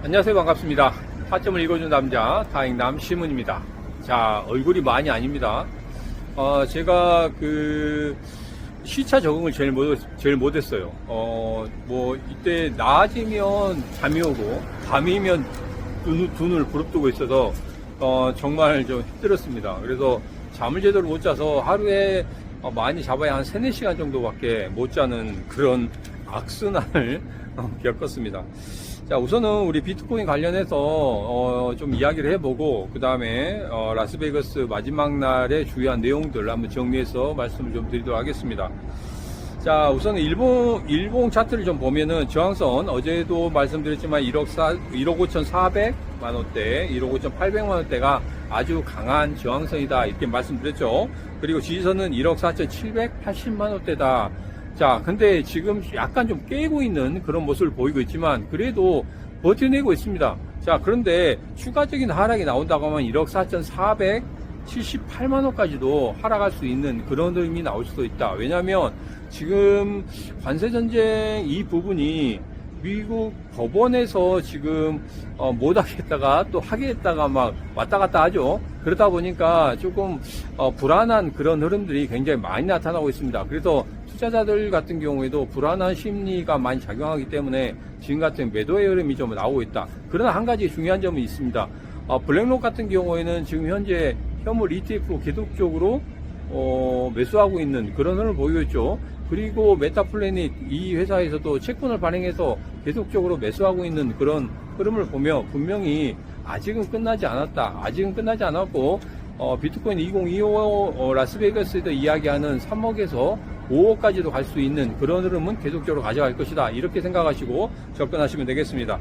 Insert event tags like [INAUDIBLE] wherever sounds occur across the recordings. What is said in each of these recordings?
안녕하세요. 반갑습니다. 타점을 읽어준 남자, 다행남 시문입니다. 자, 얼굴이 많이 아닙니다. 어, 제가 그, 시차 적응을 제일 못, 제일 못했어요. 어, 뭐, 이때 낮이면 잠이 오고, 밤이면 두, 두 눈을 부릅뜨고 있어서, 어, 정말 좀 힘들었습니다. 그래서 잠을 제대로 못 자서 하루에 어, 많이 잡아야 한 3, 4시간 정도밖에 못 자는 그런 악순환을 어, [LAUGHS] 겪었습니다. 자, 우선은 우리 비트코인 관련해서 어, 좀 이야기를 해보고 그 다음에 어, 라스베이거스 마지막 날의 주요한 내용들 한번 정리해서 말씀을 좀 드리도록 하겠습니다. 자, 우선 일본 일본 차트를 좀 보면은 저항선 어제도 말씀드렸지만 1억 4 1억 5,400만 원대, 1억 5,800만 원대가 아주 강한 저항선이다 이렇게 말씀드렸죠. 그리고 지지선은 1억 4,780만 원대다. 자, 근데 지금 약간 좀 깨고 있는 그런 모습을 보이고 있지만 그래도 버텨내고 있습니다. 자, 그런데 추가적인 하락이 나온다고 하면 1억 4,478만 원까지도 하락할 수 있는 그런 흐름이 나올 수도 있다. 왜냐하면 지금 관세 전쟁 이 부분이 미국 법원에서 지금 어, 못 하겠다가 또 하겠다가 막 왔다 갔다 하죠. 그러다 보니까 조금 어, 불안한 그런 흐름들이 굉장히 많이 나타나고 있습니다. 그래서 투자자들 같은 경우에도 불안한 심리가 많이 작용하기 때문에 지금 같은 매도의 흐름이 좀 나오고 있다. 그러나 한 가지 중요한 점은 있습니다. 어, 블랙록 같은 경우에는 지금 현재 현물 ETF 계속적으로 어, 매수하고 있는 그런 흐름을 보이고 있죠. 그리고 메타플래닛 이 회사에서도 채권을 발행해서 계속적으로 매수하고 있는 그런 흐름을 보며 분명히 아직은 끝나지 않았다. 아직은 끝나지 않았고 어, 비트코인 2025 어, 라스베이거스에서 이야기하는 3억에서 5억까지도 갈 수 있는 그런 흐름은 계속적으로 가져갈 것이다. 이렇게 생각하시고 접근하시면 되겠습니다.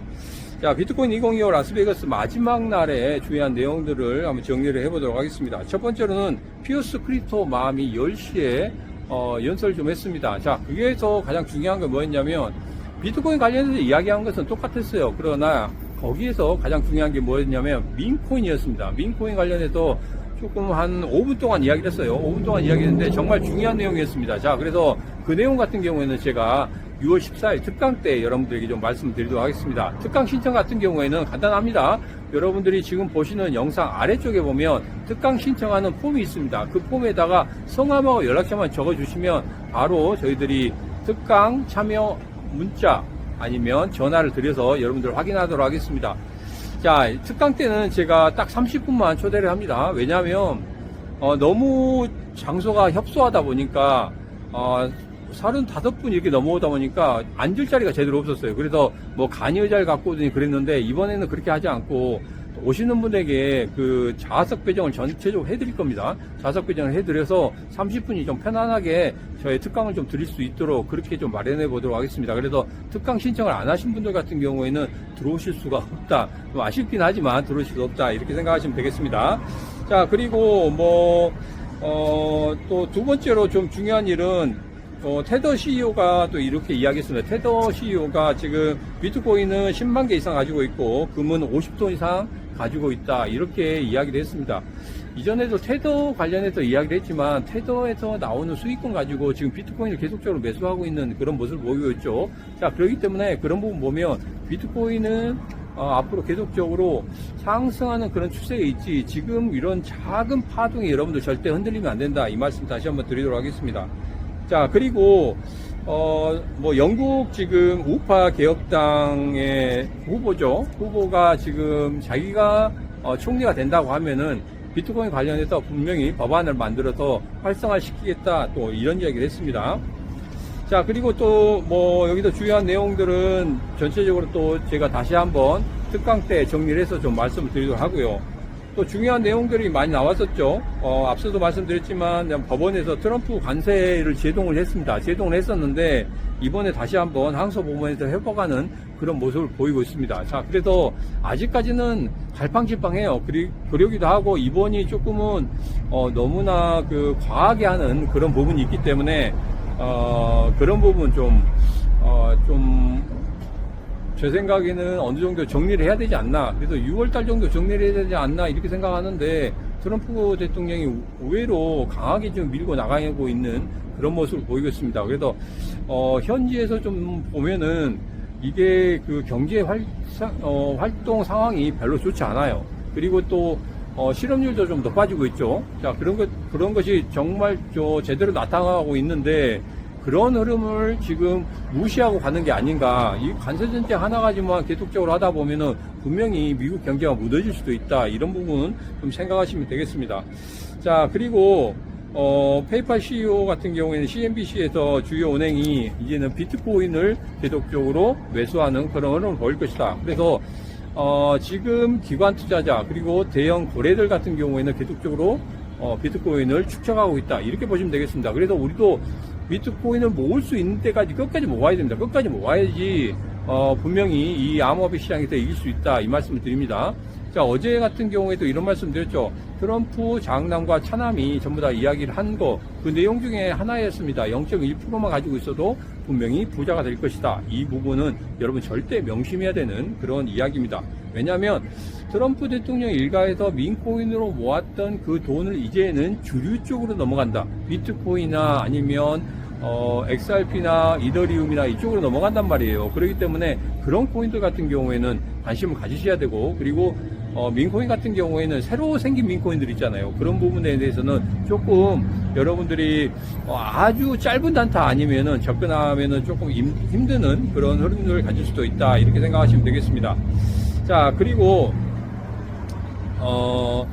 자, 비트코인 2025 라스베이거스 마지막 날에 중요한 내용들을 한번 정리를 해보도록 하겠습니다. 첫 번째로는 피어스 크립토 마음이 10시에 어, 연설을 좀 했습니다. 자, 그게서 가장 중요한 건 뭐였냐면 비트코인 관련해서 이야기한 것은 똑같았어요. 그러나 거기에서 가장 중요한 게 뭐였냐면 민코인이었습니다. 민코인 관련해서 조금 한 5분 동안 이야기를 했어요. 5분 동안 이야기했는데 정말 중요한 내용이었습니다. 자, 그래서 그 내용 같은 경우에는 제가 6월 14일 특강 때 여러분들에게 좀 말씀드리도록 하겠습니다. 특강 신청 같은 경우에는 간단합니다. 여러분들이 지금 보시는 영상 아래쪽에 보면 특강 신청하는 폼이 있습니다. 그 폼에다가 성함하고 연락처만 적어주시면 바로 저희들이 특강 참여 문자 아니면 전화를 드려서 여러분들 확인하도록 하겠습니다. 자, 특강 때는 제가 딱 30분만 초대를 합니다. 왜냐하면 어, 너무 장소가 협소하다 보니까 어, 35분 이렇게 넘어오다 보니까 앉을 자리가 제대로 없었어요. 그래서 뭐 간이 의자를 갖고 오더니 그랬는데 이번에는 그렇게 하지 않고 오시는 분에게 그 좌석 배정을 전체적으로 해드릴 겁니다. 좌석 배정을 해드려서 30분이 좀 편안하게 저희 특강을 좀 드릴 수 있도록 그렇게 좀 마련해 보도록 하겠습니다. 그래서 특강 신청을 안 하신 분들 같은 경우에는 들어오실 수가 없다. 좀 아쉽긴 하지만 들어오실 수 없다. 이렇게 생각하시면 되겠습니다. 자, 그리고 뭐, 어, 또 두 번째로 좀 중요한 일은 어, 테더 CEO가 또 이렇게 이야기했습니다. 테더 CEO가 지금 비트코인은 10만 개 이상 가지고 있고 금은 50톤 이상 가지고 있다. 이렇게 이야기를 했습니다. 이전에도 테더 관련해서 이야기를 했지만 테더에서 나오는 수익금 가지고 지금 비트코인을 계속적으로 매수하고 있는 그런 모습을 보이고 있죠. 자, 그렇기 때문에 그런 부분 보면 비트코인은 어, 앞으로 계속적으로 상승하는 그런 추세에 있지 지금 이런 작은 파동이 여러분들 절대 흔들리면 안 된다. 이 말씀 다시 한번 드리도록 하겠습니다. 자, 그리고, 어, 뭐, 영국 지금 우파 개혁당의 후보죠. 후보가 지금 자기가 어, 총리가 된다고 하면은 비트코인 관련해서 분명히 법안을 만들어서 활성화 시키겠다. 또 이런 이야기를 했습니다. 자, 그리고 또 뭐 여기서 중요한 내용들은 전체적으로 또 제가 다시 한번 특강 때 정리를 해서 좀 말씀을 드리도록 하고요. 또 중요한 내용들이 많이 나왔었죠. 어, 앞서도 말씀드렸지만 법원에서 트럼프 관세를 제동을 했습니다. 제동을 했었는데 이번에 다시 한번 항소법원에서 회복하는 그런 모습을 보이고 있습니다. 자, 그래서 아직까지는 갈팡질팡해요. 그리, 그러기도 하고 이번이 조금은 어, 너무나 그 과하게 하는 그런 부분이 있기 때문에 어, 그런 부분 좀, 어, 좀, 제 생각에는 어느 정도 정리를 해야 되지 않나. 그래서 6월 달 정도 정리를 해야 되지 않나. 이렇게 생각하는데, 트럼프 대통령이 의외로 강하게 좀 밀고 나가고 있는 그런 모습을 보이고 있습니다. 그래서, 어, 현지에서 좀 보면은, 이게 그 경제 활, 어, 활동 상황이 별로 좋지 않아요. 그리고 또 어, 실업률도 좀 높아지고 있죠. 자, 그런 것, 그런 것이 정말 저 제대로 나타나고 있는데 그런 흐름을 지금 무시하고 가는 게 아닌가. 이 관세전제 하나 가지만 계속적으로 하다 보면은 분명히 미국 경제가 무너질 수도 있다. 이런 부분 좀 생각하시면 되겠습니다. 자, 그리고 어, 페이팔 CEO 같은 경우에는 CNBC에서 주요 은행이 이제는 비트코인을 계속적으로 매수하는 그런 흐름을 보일 것이다. 그래서 어, 지금 기관 투자자 그리고 대형 거래들 같은 경우에는 계속적으로 어, 비트코인을 축적하고 있다. 이렇게 보시면 되겠습니다. 그래서 우리도 비트코인을 모을 수 있는 때까지 끝까지 모아야 됩니다. 끝까지 모아야지 어, 분명히 이 암호화폐 시장에서 이길 수 있다. 이 말씀을 드립니다. 자, 어제 같은 경우에도 이런 말씀 드렸죠. 트럼프 장남과 차남이 전부 다 이야기를 한 거, 그 내용 중에 하나였습니다. 0.1%만 가지고 있어도 분명히 부자가 될 것이다. 이 부분은 여러분 절대 명심해야 되는 그런 이야기입니다. 왜냐하면 트럼프 대통령 일가에서 민코인으로 모았던 그 돈을 이제는 주류 쪽으로 넘어간다. 비트코인이나 아니면 어, XRP나 이더리움이나 이쪽으로 넘어간단 말이에요. 그렇기 때문에 그런 코인들 같은 경우에는 관심을 가지셔야 되고 그리고 어, 민코인 같은 경우에는 새로 생긴 민코인들 있잖아요. 그런 부분에 대해서는 조금 여러분들이 어, 아주 짧은 단타 아니면은 접근하면은 조금 힘, 힘드는 그런 흐름을 가질 수도 있다. 이렇게 생각하시면 되겠습니다. 자, 그리고 어,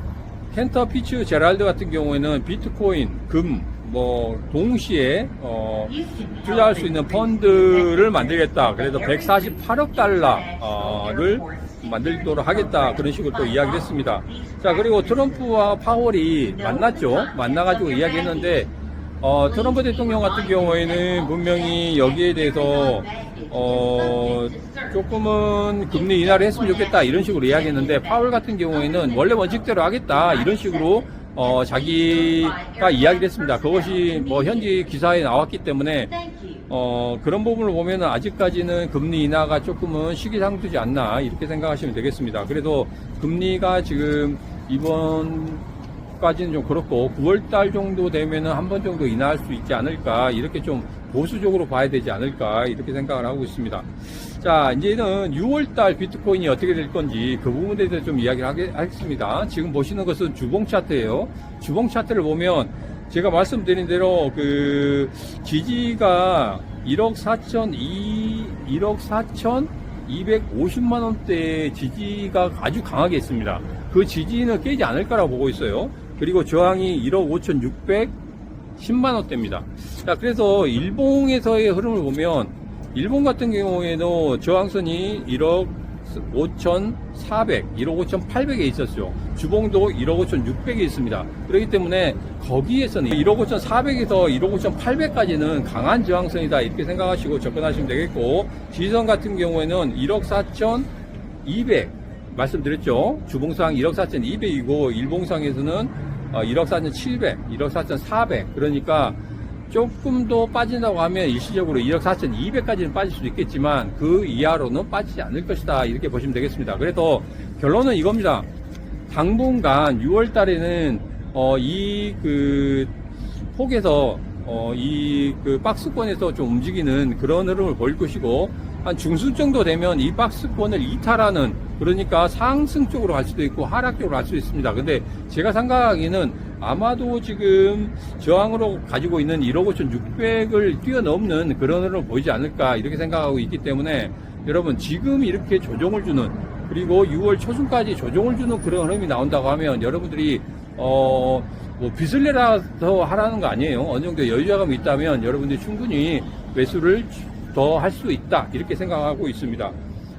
켄터 피츠 제랄드 같은 경우에는 비트코인, 금, 뭐 동시에 어, 투자할 수 있는 펀드를 만들겠다. 그래서 148억 달러를 만들도록 하겠다. 그런 식으로 또 이야기를 했습니다. 자, 그리고 트럼프와 파월이 만났죠. 만나가지고 이야기했는데 어, 트럼프 대통령 같은 경우에는 분명히 여기에 대해서 어, 조금은 금리 인하를 했으면 좋겠다 이런 식으로 이야기했는데 파월 같은 경우에는 원래 원칙대로 하겠다 이런 식으로 어, 자기가 이야기를 했습니다. 그것이 뭐 현지 기사에 나왔기 때문에 어, 그런 부분을 보면은 아직까지는 금리 인하가 조금은 시기상투지 않나 이렇게 생각하시면 되겠습니다. 그래도 금리가 지금 이번까지는 좀 그렇고 9월달 정도 되면은 한 번 정도 인하할 수 있지 않을까 이렇게 좀 보수적으로 봐야 되지 않을까 이렇게 생각을 하고 있습니다. 자 이제는 6월달 비트코인이 어떻게 될 건지 그 부분에 대해서 좀 이야기를 하겠습니다. 지금 보시는 것은 주봉 차트예요. 주봉 차트를 보면 제가 말씀드린 대로 그 지지가 1억 4천 2 1억 4천 250만 원대의 지지가 아주 강하게 있습니다. 그 지지는 깨지 않을 거라고 보고 있어요. 그리고 저항이 1억 5천 6백 10만 원대입니다. 자, 그래서 일봉에서의 흐름을 보면 일본 같은 경우에도 저항선이 1억 5,400, 1억 5,800에 있었죠. 주봉도 1억 5,600에 있습니다. 그렇기 때문에 거기에서는 1억 5,400에서 1억 5,800까지는 강한 저항선이다 이렇게 생각하시고 접근하시면 되겠고 지선 같은 경우에는 1억 4,200 말씀드렸죠. 주봉상 1억 4,200이고 일봉상에서는 1억 4,700, 1억 4,400 그러니까 조금 더 빠진다고 하면 일시적으로 1억 4,200까지는 빠질 수도 있겠지만 그 이하로는 빠지지 않을 것이다 이렇게 보시면 되겠습니다. 그래서 결론은 이겁니다. 당분간 6월 달에는 어, 이 그 폭에서 어, 이 그 박스권에서 좀 움직이는 그런 흐름을 보일 것이고 한 중순 정도 되면 이 박스권을 이탈하는 그러니까 상승 쪽으로 갈 수도 있고 하락 쪽으로 갈 수도 있습니다. 근데 제가 생각하기에는 아마도 지금 저항으로 가지고 있는 1억 5,600을 뛰어넘는 그런 흐름을 보이지 않을까 이렇게 생각하고 있기 때문에 여러분 지금 이렇게 조정을 주는 그리고 6월 초순까지 조정을 주는 그런 흐름이 나온다고 하면 여러분들이 어, 뭐 빚을 내라서 하라는 거 아니에요. 어느 정도 여유자감이 있다면 여러분들이 충분히 매수를 더 할 수 있다. 이렇게 생각하고 있습니다.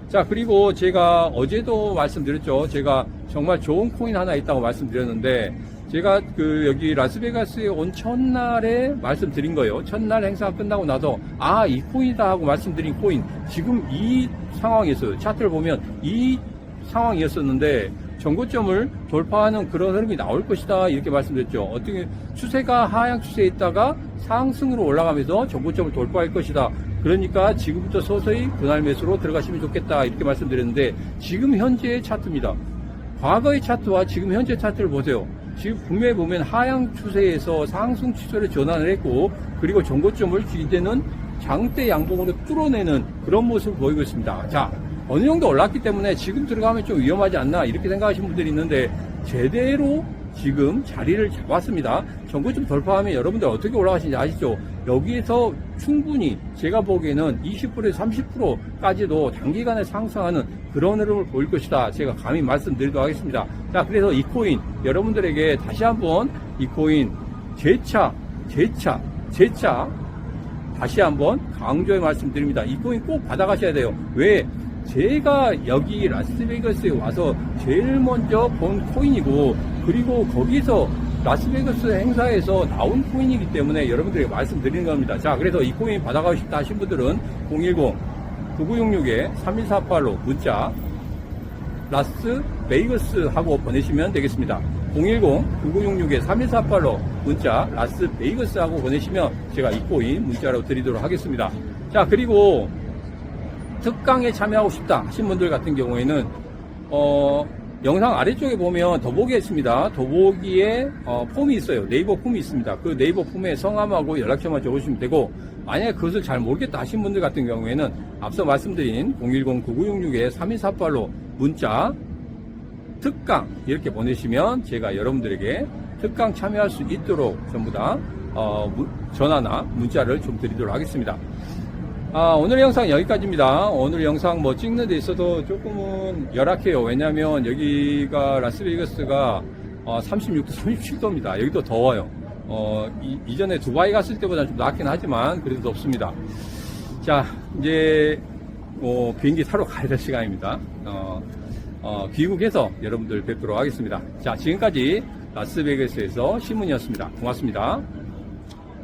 자, 그리고 제가 어제도 말씀드렸죠. 제가 정말 좋은 코인 하나 있다고 말씀드렸는데 제가 그 여기 라스베가스에 온 첫날에 말씀드린 거예요. 첫날 행사가 끝나고 나서 아, 이 코인이다 하고 말씀드린 코인 지금 이 상황에서 차트를 보면 이 상황이었었는데 전고점을 돌파하는 그런 흐름이 나올 것이다 이렇게 말씀드렸죠. 어떻게 추세가 하향 추세에 있다가 상승으로 올라가면서 전고점을 돌파할 것이다. 그러니까 지금부터 서서히 분할 매수로 들어가시면 좋겠다 이렇게 말씀드렸는데 지금 현재의 차트입니다. 과거의 차트와 지금 현재 차트를 보세요. 지금 분명히 보면 하향 추세에서 상승 추세로 전환을 했고 그리고 전고점을 이제는 장대 양봉으로 뚫어내는 그런 모습을 보이고 있습니다. 자, 어느 정도 올랐기 때문에 지금 들어가면 좀 위험하지 않나 이렇게 생각하시는 분들이 있는데 제대로 지금 자리를 잡았습니다. 전고점 돌파하면 여러분들 어떻게 올라가시는지 아시죠? 여기에서 충분히 제가 보기에는 20%에서 30%까지도 단기간에 상승하는 그런 흐름을 보일 것이다. 제가 감히 말씀드리도록 하겠습니다. 자, 그래서 이 코인 여러분들에게 다시 한번 이 코인 재차, 재차, 재차 다시 한번 강조해 말씀드립니다. 이 코인 꼭 받아가셔야 돼요. 왜? 제가 여기 라스베이거스에 와서 제일 먼저 본 코인이고 그리고 거기서 라스베이거스 행사에서 나온 코인이기 때문에 여러분들에게 말씀드리는 겁니다. 자, 그래서 이 코인 받아가고 싶다 하신 분들은 010-9966-3148로 문자 라스 베이거스 하고 보내시면 되겠습니다. 010-9966-3148로 문자 라스 베이거스 하고 보내시면 제가 이 코인 문자로 드리도록 하겠습니다. 자, 그리고 특강에 참여하고 싶다 하신 분들 같은 경우에는 어, 영상 아래쪽에 보면 더보기에 있습니다. 더보기에 어, 폼이 있어요. 네이버 폼이 있습니다. 그 네이버 폼에 성함하고 연락처만 적으시면 되고 만약에 그것을 잘 모르겠다 하신 분들 같은 경우에는 앞서 말씀드린 010-9966-3248로 문자 특강 이렇게 보내시면 제가 여러분들에게 특강 참여할 수 있도록 전부 다 어, 무- 전화나 문자를 좀 드리도록 하겠습니다. 아, 오늘 영상 여기까지입니다. 오늘 영상 뭐 찍는 데 있어도 조금은 열악해요. 왜냐면 여기가 라스베이거스가 어, 36도, 37도입니다. 여기도 더워요. 어, 이, 전에 두바이 갔을 때보다 좀 낫긴 하지만 그래도 덥습니다. 자, 이제 뭐 비행기 타러 가야 될 시간입니다. 어, 어, 귀국해서 여러분들 뵙도록 하겠습니다. 자, 지금까지 라스베이거스에서 신문이었습니다. 고맙습니다.